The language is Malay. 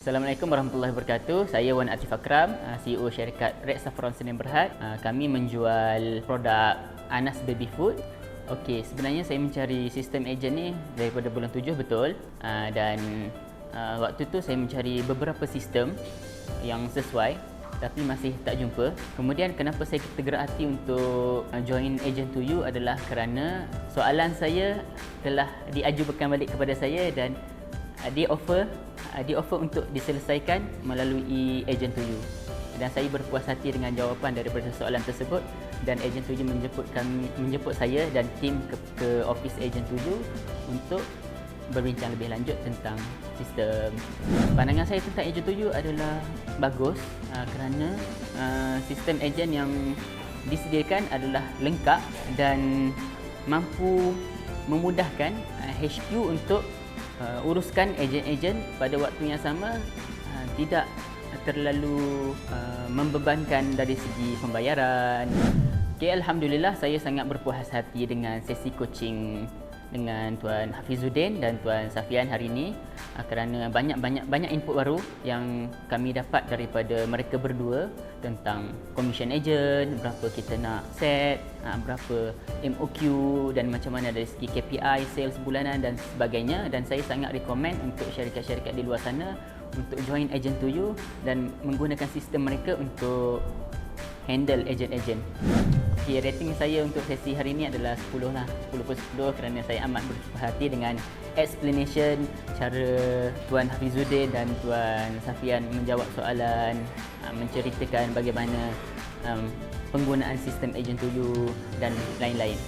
Assalamualaikum warahmatullahi wabarakatuh. Saya Wan Atif Akram, uh, CEO syarikat Red Saffron Senin Berhad. Uh, Kami menjual produk Anas Baby Food. Okey, sebenarnya saya mencari sistem ejen ni daripada bulan tujuh betul. Uh, Dan waktu tu saya mencari beberapa sistem yang sesuai tapi masih tak jumpa. Kemudian kenapa saya tergerak hati untuk join Agent to You adalah kerana soalan saya telah diajukan balik kepada saya dan dia offer uh, dia offer untuk diselesaikan melalui Agent You. Dan saya berpuas hati dengan jawapan daripada soalan tersebut dan Agent You menjemput kami menjemput saya dan tim ke, ke office Agent You untuk berbincang lebih lanjut tentang sistem. Pandangan saya tentang Agent You adalah bagus uh, kerana uh, sistem ejen yang disediakan adalah lengkap dan mampu memudahkan uh, HQ untuk uh, uruskan ejen-ejen pada waktu yang sama uh, tidak terlalu uh, membebankan dari segi pembayaran. Okay, Alhamdulillah saya sangat berpuas hati dengan sesi coaching dengan Tuan Hafizuddin dan Tuan Safian hari ini uh, kerana banyak-banyak banyak input baru yang kami dapat daripada mereka berdua tentang commission agent, berapa kita nak set, uh, berapa MOQ dan macam mana dari segi KPI, sales bulanan dan sebagainya dan saya sangat recommend untuk syarikat-syarikat di luar sana untuk join agent to you dan menggunakan sistem mereka untuk handle agent-agent. Okay, rating saya untuk sesi hari ini adalah 10 lah. 10 per 10 kerana saya amat berhati dengan explanation cara Tuan Hafizuddin dan Tuan Safian menjawab soalan, uh, menceritakan bagaimana um, penggunaan sistem agent to you dan lain-lain.